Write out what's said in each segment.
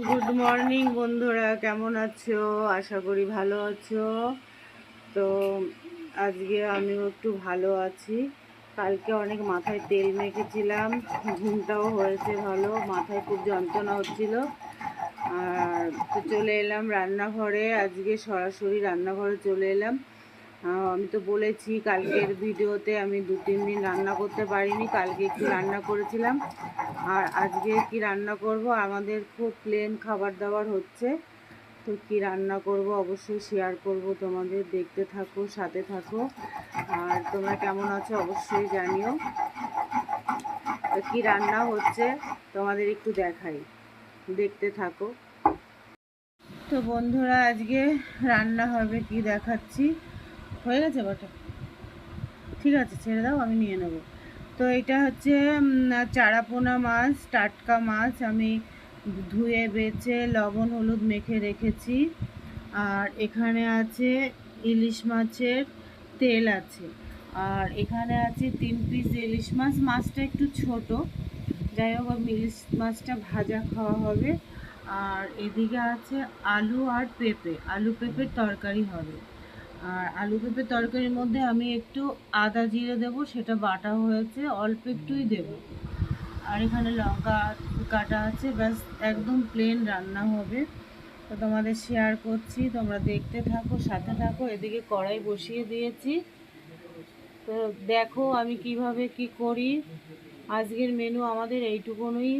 Good morning বন্ধুরা, কেমন আছো? আশা করি ভালো আছো। তো আজকে আমিও একটু ভালো আছি। কালকে অনেক মাথায় তেল মেখেছিলাম, ঘুমটাও হয়েছে ভালো, মাথায় খুব যন্ত্রণা হচ্ছিল। আর তো চলে এলাম রান্নাঘরে, আজকে সরাসরি রান্নাঘরে চলে এলাম। আমি তো বলেছি কালকের ভিডিওতে আমি দু, তিন দিন রান্না করতে পারিনি, কালকে একটু রান্না করেছিলাম। আর আজকে কি রান্না করব? আমাদের খুব প্লেন খাবার দাবার হচ্ছে। তো কি রান্না করব অবশ্যই শেয়ার করব, তোমাদের দেখতে থাকো, সাথে থাকো। আর তোমরা কেমন আছো অবশ্যই জানিও। তো কি রান্না হচ্ছে তোমাদের একটু দেখাই। দেখতে থাকো। তো বন্ধুরা, আজকে রান্না হবে কি দেখাচ্ছি। হয়ে গেছে বটে। ঠিক আছে, ছেড়ে দাও, আমি নিয়ে নেব। তো এটা হচ্ছে চারাপোনা মাছ, টাটকা মাছ আমি ধুয়ে বেছে লবণ, হলুদ মেখে রেখেছি। আর এখানে আছে ইলিশ মাছের তেল আছে। আর এখানে আছে তিন পিস ইলিশ মাছ। মাছটা একটু ছোট। যাই হোক ইলিশ মাছটা ভাজা খাওয়া হবে। আর এদিকে আছে আলু আর পেঁপে। আলু, পেঁপের তরকারি হবে। আর আলু পেঁপে তরকারির মধ্যে আমি একটু আদা জিরে দেবো, সেটা বাটা হয়েছে, অল্প একটুই দেব। আর এখানে লঙ্কা কাটা আছে, ব্যাস একদম প্লেন রান্না হবে। তো তোমাদের শেয়ার করছি, তোমরা দেখতে থাকো, সাথে থাকো, এদিকে কড়াই বসিয়ে দিয়েছি। তো দেখো আমি কীভাবে কি করি, আজকের মেনু আমাদের এইটুকুনই।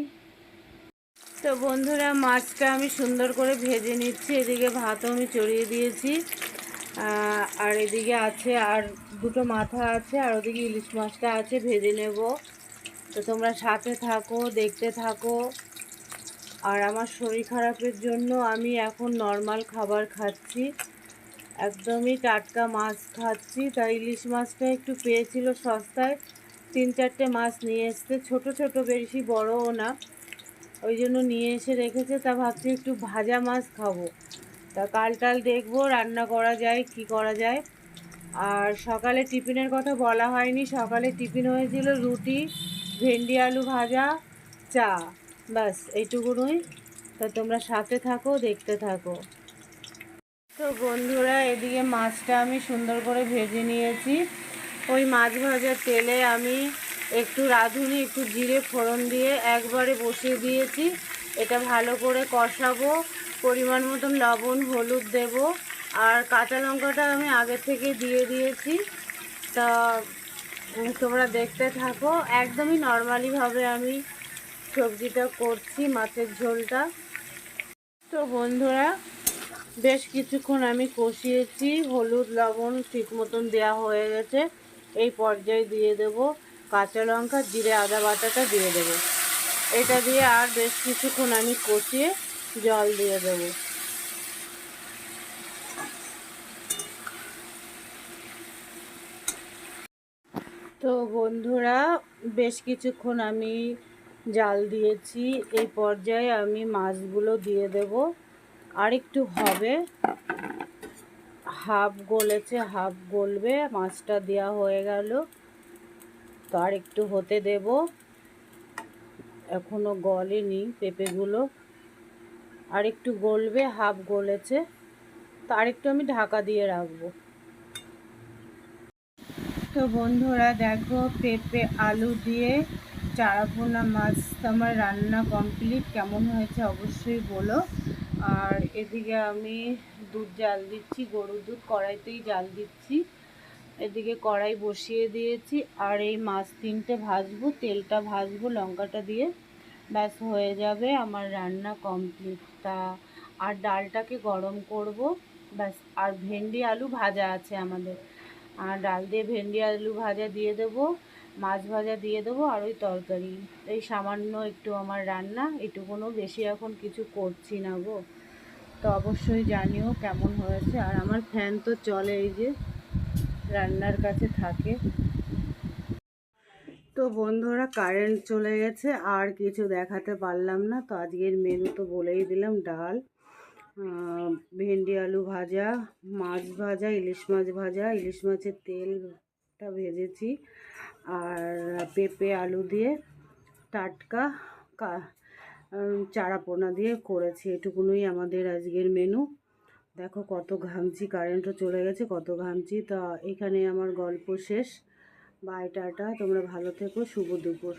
তো বন্ধুরা, মাছটা আমি সুন্দর করে ভেজে নিচ্ছি, এদিকে ভাতও আমি চড়িয়ে দিয়েছি। আর এদিকে আছে, আর দুটো মাথা আছে, আর ওদিকে ইলিশ মাছটা আছে, ভেজে নেব। তো তোমরা সাথে থাকো, দেখতে থাকো। আর আমার শরীর খারাপের জন্য আমি এখন নর্মাল খাবার খাচ্ছি। একদমই টাটকা মাছ খাচ্ছি। তাই ইলিশ মাছটা একটু পেয়েছিল সস্তায়। তিন চারটে মাছ নিয়ে এসছে। ছোট ছোট, বেশি বড়ও না। ওই জন্য নিয়ে এসে রেখেছে। তা ভাবছি একটু ভাজা মাছ খাব। তা কাল টাল দেখব, রান্না করা যায়, কি করা যায়। আর সকালে টিফিনের কথা বলা হয়নি, সকালে টিফিন হয়েছিল রুটি, ভেন্ডি, আলু ভাজা, চা। ব্যাস এইটুকুনই তা তোমরা সাথে থাকো, দেখতে থাকো। তো বন্ধুরা, এদিকে মাছটা আমি সুন্দর করে ভেজে নিয়েছি। ওই মাছ ভাজার তেলে আমি একটু রাঁধুনি, একটু জিরে ফোড়ন দিয়ে একবারে বসিয়ে দিয়েছি। এটা ভালো করে কষাবো, পরিমাণ মতন লবণ, হলুদ দেব, আর কাঁচা লঙ্কাটা আমি আগে থেকে দিয়ে দিয়েছি। তা তোমরা দেখতে থাকো, একদমই নর্মালিভাবে আমি সবজিটা করছি, মাছের ঝোলটা। তো বন্ধুরা, বেশ কিছুক্ষণ আমি কষিয়েছি, হলুদ, লবণ ঠিক মতন দেওয়া হয়ে গেছে। এই পর্যায়ে দিয়ে দেব কাঁচা লঙ্কা, জিরে, আদা বাটাটা দিয়ে দেব। এটা দিয়ে আর বেশ কিছুক্ষণ আমি কষিয়ে জল দিয়ে দেব। তো বন্ধুরা, বেশ কিছুক্ষণ আমি জাল দিয়েছি। এই পর্যায়ে আমি মাছগুলো দিয়ে দেব। আর একটু হবে। হাফ গলেছে, হাফ গলবে, মাছটা দেওয়া হয়ে গেল। তো আর একটু হতে দেব। এখনও গলেনি পেঁপেগুলো। আর একটু গলবে, হাফ গলেছে। তো আর একটু আমি ঢাকা দিয়ে রাখব। তো বন্ধুরা, দেখো পেঁপে, আলু দিয়ে চারাপোনা মাছ আমার রান্না কমপ্লিট। কেমন হয়েছে অবশ্যই বলো। আর এদিকে আমি দুধ জাল দিচ্ছি, গরুর দুধ কড়াইতেই জাল দিচ্ছি। এদিকে কড়াই বসিয়ে দিয়েছি, আর এই মাছ তিনটে ভাজবো, তেলটা ভাজবো, লঙ্কাটা দিয়ে ব্যাস হয়ে যাবে আমার রান্না কমপ্লিট তা আর ডালটাকে গরম করব, ব্যাস। আর ভেন্ডি আলু ভাজা আছে আমাদের। আর ডাল দিয়ে ভেন্ডি আলু ভাজা দিয়ে দেবো, মাছ ভাজা দিয়ে দেবো, আর ওই তরকারি। এই সামান্য একটু আমার রান্না, এটুকুনও বেশি এখন কিছু করছি না গো। তো অবশ্যই জানিও কেমন হয়েছে। আর আমার ফ্যান তো চলে এই যে। রান্নার কাছে থাকে। তো বন্ধুরা কারেন্ট চলে গেছে, আর কিছু দেখাতে পারলাম না। তো আজকের মেনু তো বলেই দিলাম, ডাল ভেন্ডি, আলু ভাজা, মাছ ভাজা, ইলিশ মাছ ভাজা। ইলিশ মাছের তেলটা ভেজেছি, আর পেঁপে, আলু দিয়ে টাটকা চারা পোনা দিয়ে করেছি। এটুকুনই আমাদের আজকের মেনু দেখো কত ঘামছি কারেন্টও চলে গেছে, কত ঘামছি। তা এখানে আমার গল্প শেষ। বাই টাটা তোমরা ভালো থেকো, শুভ দুপুর।